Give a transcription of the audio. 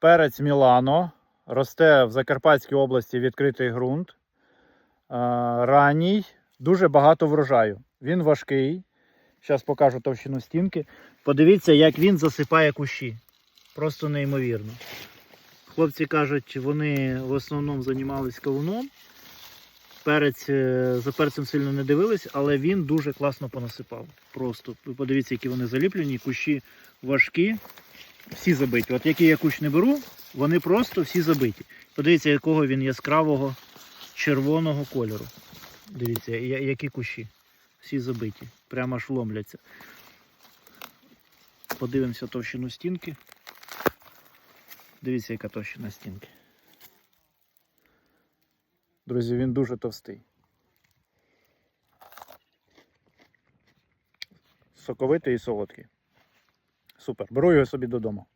Перець Мілано. Росте в Закарпатській області відкритий ґрунт. Е, Ранній, дуже багато врожаю. Він важкий. Зараз покажу товщину стінки. Подивіться, як він засипає кущі. Просто неймовірно. Хлопці кажуть, вони в основному займалися кавуном. Перець е, за перцем сильно не дивились, але він дуже класно понасипав. Просто подивіться, які вони заліплені, кущі важкі, всі забиті. От який я кущ не беру, вони просто всі забиті. Подивіться, якого він яскравого червоного кольору. Дивіться, які кущі. Всі забиті. Прямо аж ломляться. Подивимося товщину стінки. Дивіться, яка товщина стінки. Друзі, він дуже товстий. Соковитий і солодкий. Супер. Беру його собі додому.